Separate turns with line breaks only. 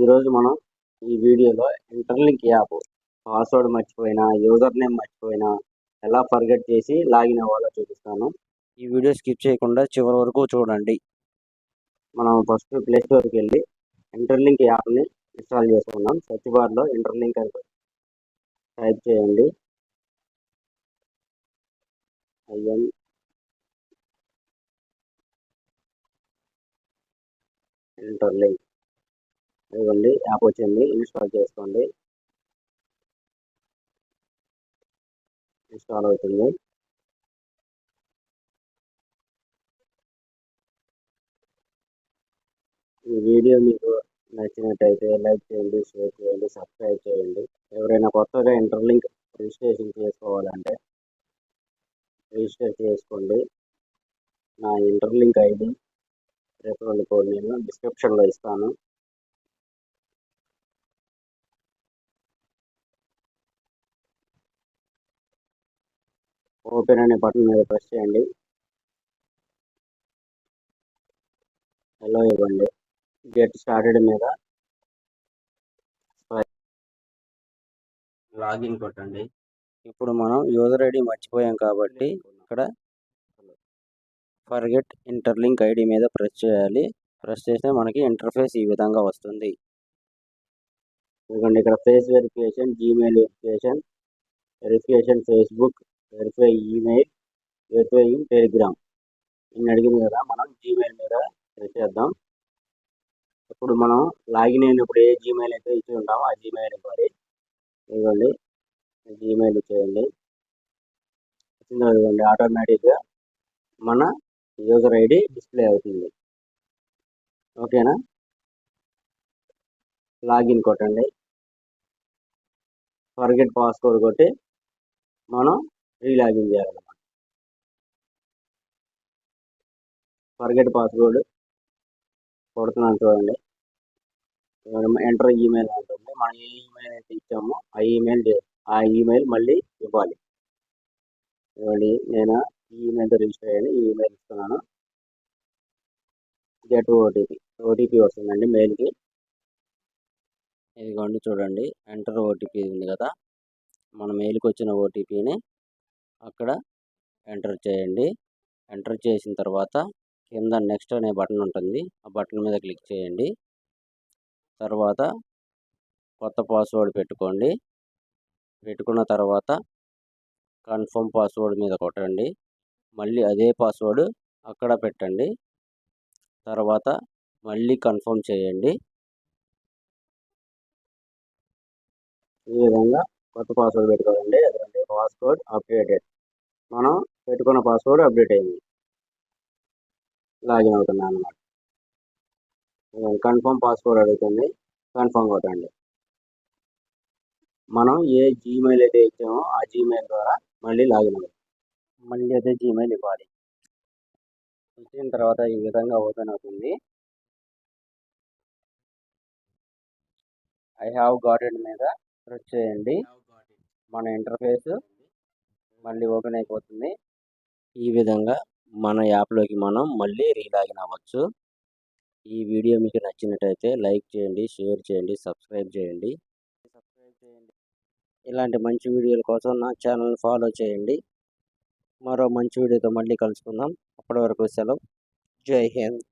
ఈరోజు మనం ఈ వీడియోలో ఇంటర్లింక్ యాప్ పాస్వర్డ్ మర్చిపోయినా యూజర్ నేమ్ మర్చిపోయినా ఎలా ఫర్గెట్ చేసి లాగిన్ అవ్వాలో చూపిస్తాను. ఈ వీడియో స్కిప్ చేయకుండా చివరి వరకు చూడండి. మనం ఫస్ట్ ప్లే స్టోర్కి వెళ్ళి ఇంటర్లింక్ యాప్ని ఇన్స్టాల్ చేసుకున్నాం సెర్చ్ బార్లో ఇంటర్లింక్ అని టైప్ చేయండి. IN Interlink. ఇవ్వండి యాప్ వచ్చింది ఇన్స్టాల్ చేసుకోండి. ఇన్స్టాల్ అవుతుంది. ఈ వీడియో మీకు నచ్చినట్టయితే లైక్ చేయండి షేర్ చేయండి సబ్స్క్రైబ్ చేయండి. ఎవరైనా కొత్తగా ఇంటర్లింక్ రిజిస్ట్రేషన్ చేసుకోవాలంటే రిజిస్టర్ చేసుకోండి. నా ఇంటర్లింక్ ఐడి రెఫరల్ కోడ్ నేను డిస్క్రిప్షన్లో ఇస్తాను. ఓపెన్ అనే బటన్ మీద ప్రెస్ చేయండి. హలో ఇవ్వండి. గెట్ స్టార్టెడ్ మీద లాగిన్ కొట్టండి. ఇప్పుడు మనం యూజర్ ఐడి మర్చిపోయాం కాబట్టి ఇక్కడ ఫర్గెట్ ఇంటర్లింక్ ఐడి మీద ప్రెస్ చేయాలి. ప్రెస్ చేస్తే మనకి ఇంటర్ఫేస్ ఈ విధంగా వస్తుంది. ఎందుకంటే ఇక్కడ face verification Gmail verification verification Facebook verify email verify Telegram. ఇన్ని అడిగింది కదా మనం జీమెయిల్ మీద చేద్దాం. ఇప్పుడు మనం లాగిన్ అయినప్పుడు ఏ జీమెయిల్ అయితే ఇచ్చి ఉంటామో ఆ జీమెయిల్ ఇవ్వాలి. ఇవ్వండి. జీమెయిల్ ఇచ్చేయండి. వచ్చిందో ఇవ్వండి. ఆటోమేటిక్గా మన యూజర్ ఐడి డిస్ప్లే అవుతుంది. ఓకేనా? లాగిన్ కొట్టండి. ఫర్గెట్ పాస్వర్డ్ కొట్టి మనం రీలాగిన్ చేయాలన్నమాట ఫర్గెట్ పాస్వర్డ్ కొడుతున్నాను చూడండి. ఎంటర్ ఈమెయిల్ అంటుంది. మనం ఏ ఈమెయిల్ అయితే ఇచ్చామో. ఆ ఈమెయిల్ ఆ ఈమెయిల్ మళ్ళీ ఇవ్వాలి. ఇవ్వండి నేను ఈ ఈమెయిల్తో రిజిస్టర్ అయ్యాను. ఈ ఈమెయిల్ ఇస్తున్నాను. గెట్ ఓటీపీ ఓటీపీ వస్తుందండి మెయిల్కి ఇదిగోండి చూడండి. ఎంటర్ ఓటీపీ ఉంది కదా. మన మెయిల్కి వచ్చిన ఓటీపీని అక్కడ ఎంటర్ చేయండి. ఎంటర్ చేసిన తర్వాత కింద నెక్స్ట్ అనే బటన్ ఉంటుంది. ఆ బటన్ మీద క్లిక్ చేయండి. తర్వాత కొత్త పాస్వర్డ్ పెట్టుకోండి. పెట్టుకున్న తర్వాత కన్ఫర్మ్ పాస్వర్డ్ మీద కొట్టండి. మళ్ళీ అదే పాస్వర్డ్ అక్కడ పెట్టండి. తర్వాత మళ్ళీ కన్ఫర్మ్ చేయండి. ఈ విధంగా కొత్త పాస్వర్డ్ పెట్టుకోవాలండి. Password updated. పెట్టుకున్న పాస్వర్డ్ అప్డేట్ అయింది. లాగిన్ అవుతున్నాను అనమాట కన్ఫర్మ్ పాస్వర్డ్ అడుగుతుంది. కన్ఫర్మ్ కొట్టండి. మనం ఏ జీమెయిల్ అయితే ఇచ్చామో ఆ జీమెయిల్ ద్వారా మళ్ళీ లాగిన్ అవుతుంది మళ్ళీ అదే జీమెయిల్ ఇవ్వాలి. ఇచ్చిన తర్వాత ఈ విధంగా ఓపెన్ అవుతుంది. ఐ హ్యావ్ గాట్ ఇట్ మీద ప్రెస్ చేయండి. మన ఇంటర్ఫేస్ మళ్ళీ ఓపెన్ అయిపోతుంది. ఈ విధంగా మన యాప్లోకి మనం మళ్ళీ రీలాగిన్ అవ్వచ్చు. ఈ వీడియో మీకు నచ్చినట్టయితే లైక్ చేయండి షేర్ చేయండి సబ్స్క్రైబ్ చేయండి సబ్స్క్రైబ్ చేయండి. ఇలాంటి మంచి వీడియోల కోసం నా ఛానల్ని ఫాలో చేయండి. మరో మంచి వీడియోతో మళ్ళీ కలుసుకుందాం. అప్పటి వరకు సెలవు. జై హింద్.